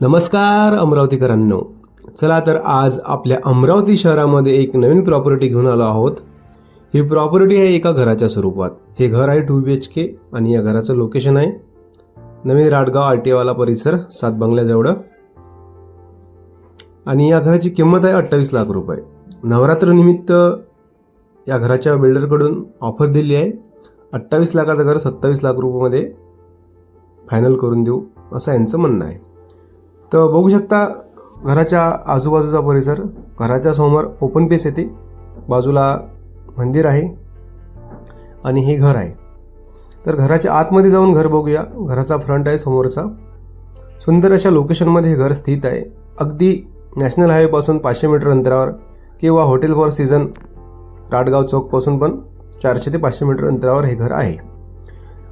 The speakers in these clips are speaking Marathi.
नमस्कार अमरावतीकरांनो. चला तर आज आपल्या अमरावती शहरामध्ये एक नवीन प्रॉपर्टी घेऊन आलो आहोत. ही प्रॉपर्टी आहे एका घराच्या स्वरूपात. हे घर आहे टू बी एच के आणि या घराचं लोकेशन आहे नवीन राडगाव आर टी वाला परिसर सात बंगल्याजवळ आणि या घराची किंमत आहे अठ्ठावीस लाख रुपये. नवरात्रनिमित्त या घराच्या बिल्डरकडून ऑफर दिली आहे. अठ्ठावीस लाखाचं घर सत्तावीस लाख रुपयामध्ये फायनल करून देऊ असं यांचं म्हणणं आहे. तर बघू शकता घराच्या आजूबाजूचा परिसर घराच्या समोर ओपन पेस येते बाजूला मंदिर आहे आणि हे घर आहे. तर घराच्या आतमध्ये जाऊन घर बघूया. घराचा फ्रंट आहे समोरचा. सुंदर अशा लोकेशनमध्ये हे घर स्थित आहे. अगदी नॅशनल हायवेपासून पाचशे मीटर अंतरावर किंवा हॉटेल फॉर सीझन राटगाव चौकपासून पण चारशे ते पाचशे मीटर अंतरावर हे घर आहे.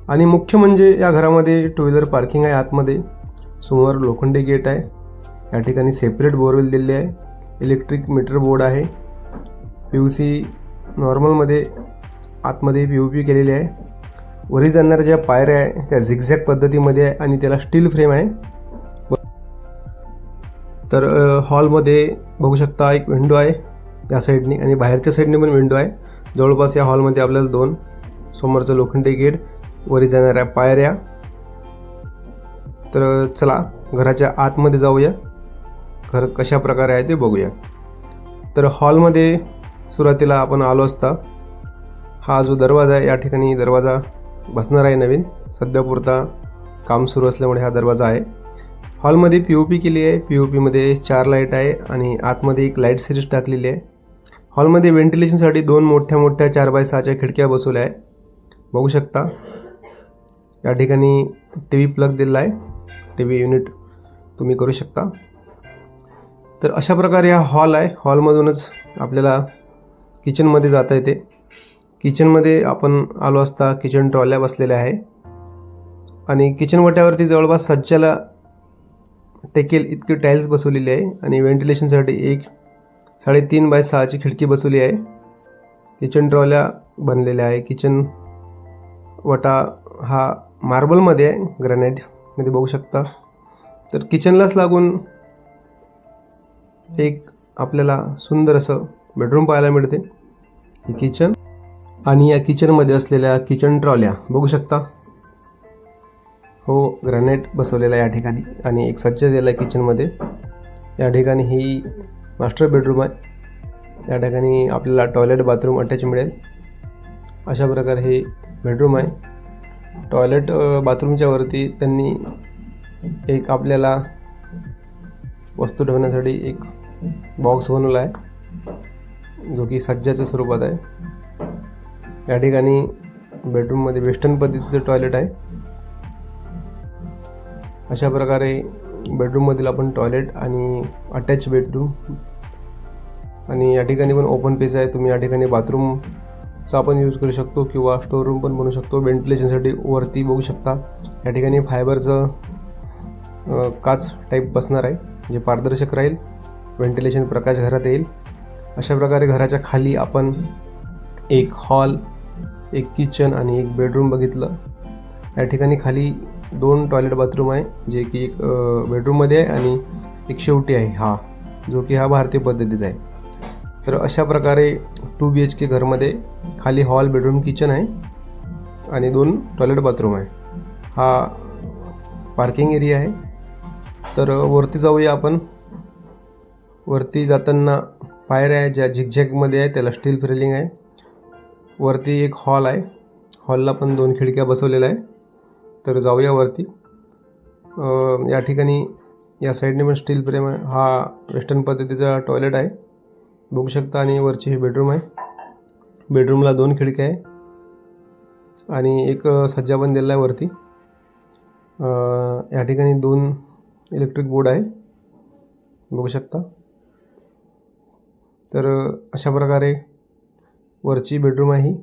आणि मुख्य म्हणजे या घरामध्ये टू व्हीलर पार्किंग आहे आतमध्ये. समोर लोखंडी गेट आहे. या ठिकाणी सेपरेट बोरवेल दिलेली आहे. इलेक्ट्रिक मीटर बोर्ड आहे. पी यू सी नॉर्मलमध्ये आतमध्ये पी यू पी केलेली आहे. वरी जाणाऱ्या ज्या पायऱ्या आहे त्या झिगझॅग पद्धतीमध्ये आहे आणि त्याला स्टील फ्रेम आहे. तर हॉलमध्ये बघू शकता एक विंडो आहे या साईडनी आणि बाहेरच्या साईडने पण विंडो आहे. जवळपास या हॉलमध्ये आपल्याला दोन समोरचं लोखंडी गेट वरी जाणाऱ्या पायऱ्या तर चला घराच्या आतमध्ये जाऊया. घर कशा प्रकारे आहे ते बघूया. तर हॉलमध्ये सुरुवातीला आपण आलो असता हा जो दरवाजा आहे या ठिकाणी दरवाजा बसणार आहे नवीन. सध्यापुरता काम सुरू असल्यामुळे हा दरवाजा आहे. हॉलमध्ये पी ओ पी केली आहे. पी ओ पीमध्ये चार लाइट आहे आणि आतमध्ये एक लाइट सिरीज टाकलेली आहे. हॉलमध्ये व्हेंटिलेशनसाठी दोन मोठ्या मोठ्या चार बाय सहाच्या खिडक्या बसवल्या आहे. बघू शकता. या ठिकाणी टी व्ही प्लग दिलेला आहे. टी व्ही युनिट तुम्ही करू शकता. तर अशा प्रकारे हा हॉल आहे. हॉलमधूनच आपल्याला किचनमध्ये जाता येते. किचनमध्ये आपण आलो असता किचन ट्रॉल्या बसलेल्या आहे. आणि किचन वट्यावरती जवळपास सज्जाला टेकेल इतकी टाईल्स बसवलेली आहे. आणि व्हेंटिलेशनसाठी एक साडेतीन बाय सहाची खिडकी बसवली आहे. किचन ट्रॉल्या बनलेल्या आहे. किचन वटा हा मार्बलमध्ये आहे. ग्रॅनाईट मध्ये बघू शकता. तर किचनलाच लागून एक आपल्याला सुंदर असं बेडरूम पाहायला मिळते. हे किचन आणि या किचनमध्ये असलेल्या किचन ट्रॉल्या बघू शकता. हो ग्रॅनाईट बसवलेला या ठिकाणी आणि एक सज्ज दिला आहे किचनमध्ये या ठिकाणी ही मास्टर बेडरूम आहे. या ठिकाणी आपल्याला टॉयलेट बाथरूम अटॅच मिळेल. अशा प्रकारे हे बेडरूम आहे. टॉयलेट बाथरूमच्या वरती त्यांनी एक आपल्याला वस्तू ठेवण्यासाठी एक बॉक्स बनवला आहे जो की सज्जाच्या स्वरूपात आहे. या ठिकाणी बेडरूममध्ये वेस्टर्न पद्धतीचं टॉयलेट आहे. अशा प्रकारे बेडरूममधील आपण टॉयलेट आणि अटॅच बेडरूम आणि या ठिकाणी पण ओपन पेस आहे. तुम्ही या ठिकाणी बाथरूम चा आपण यूज करू शकतो किंवा स्टोर रूम पण बनवू शकतो. व्हेंटिलेशनसाठी वरती बघू शकता. या ठिकाणी फायबरचं काच टाईप बसणार आहे जे पारदर्शक राहील. व्हेंटिलेशन प्रकाश घरात येईल. अशा प्रकारे घराच्या खाली आपण एक हॉल एक किचन आणि एक बेडरूम बघितलं. या ठिकाणी खाली दोन टॉयलेट बाथरूम आहे जे की एक बेडरूममध्ये आहे आणि एक शेवटी आहे. हा जो की हा भारतीय पद्धतीचा आहे. तर अशा प्रकारे टू बी एच के घरमध्ये. खाली हॉल बेडरूम किचन आहे. आणि दोन टॉयलेट बाथरूम आहे. हा पार्किंग एरिया आहे. तर वरती जाऊया आपण. वरती जाताना पायऱ्या आहे ज्या झिकझॅकमध्ये आहे त्याला स्टील फ्रेलिंग आहे. वरती एक हॉल आहे. हॉलला पण दोन खिडक्या बसवलेल्या आहे. तर जाऊया वरती. या ठिकाणी या साईडने पण स्टील फ्रेम आहे. हा वेस्टर्न पद्धतीचा टॉयलेट आहे. बघू शकता आणि वरची ही बेडरूम आहे. बेडरूमला दोन खिडक्या आहे. आणि एक सज्जा पण दिलेला आहे वरती. या ठिकाणी दोन इलेक्ट्रिक बोर्ड आहे. बघू शकता. तर अशा प्रकारे वरची बेडरूम आहे ही.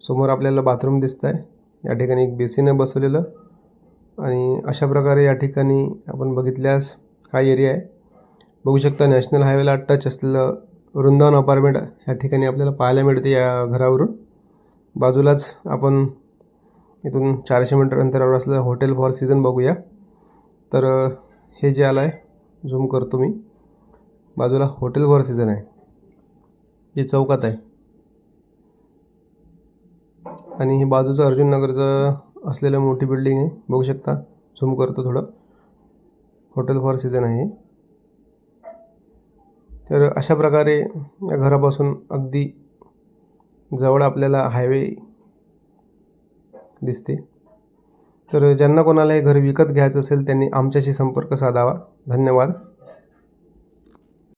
समोर आपल्याला बाथरूम दिसत आहे या ठिकाणी एक बेसिन आहे बसवलेलं. आणि अशा प्रकारे या ठिकाणी आपण बघितल्यास हा एरिया आहे. बघू शकता नॅशनल हायवेला टच असलेलं वृंदावन अपार्टमेंट या ठिकाणी आपल्याला पाहायला मिळते या घरावरून. बाजूलाच आपण इथून चारशे मीटर अंतरावर असलेलं हॉटेल फॉर सीझन बघूया. तर हे जे आलं आहे झूम करतो मी. बाजूला हॉटेल फॉर सीझन आहे. जे चौकात आहे. आणि हे बाजूचं अर्जुन नगरचं असलेलं मोठी बिल्डिंग आहे. बघू शकता. झूम करतो थोडं. हॉटेल फॉर सीझन आहे तर अशा प्रकारे या घरापासून अगदी जवळ आपल्याला हायवे दिसते. तर ज्यांना कोणाला हे घर विकत घ्यायचं असेल त्यांनी आमच्याशी संपर्क साधावा. धन्यवाद.